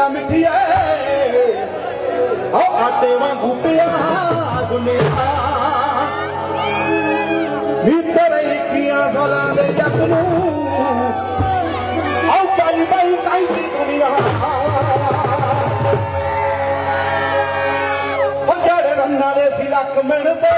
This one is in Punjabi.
ਮਿੱਠਾ ਮਿੱਠੀਏ ਹੋ ਆਟੇ ਵਾਂਗੂ ਪਿਆ ਦੁਨੀਆ। ਨੀ ਤੇਰੇ ਇੱਕੀਆਂ ਸਾਲਾਂ ਦੇ ਜੱਗ ਨੂੰ। ਆਉ ਬਾਈ ਬਾਈ ਕਾਈ ਦੁਨੀਆ। ਹੋ ਜਿਹੜੇ ਰੰਨਾਂ ਦੇ ਸੀ ਲੱਖ ਮਿਲਦੇ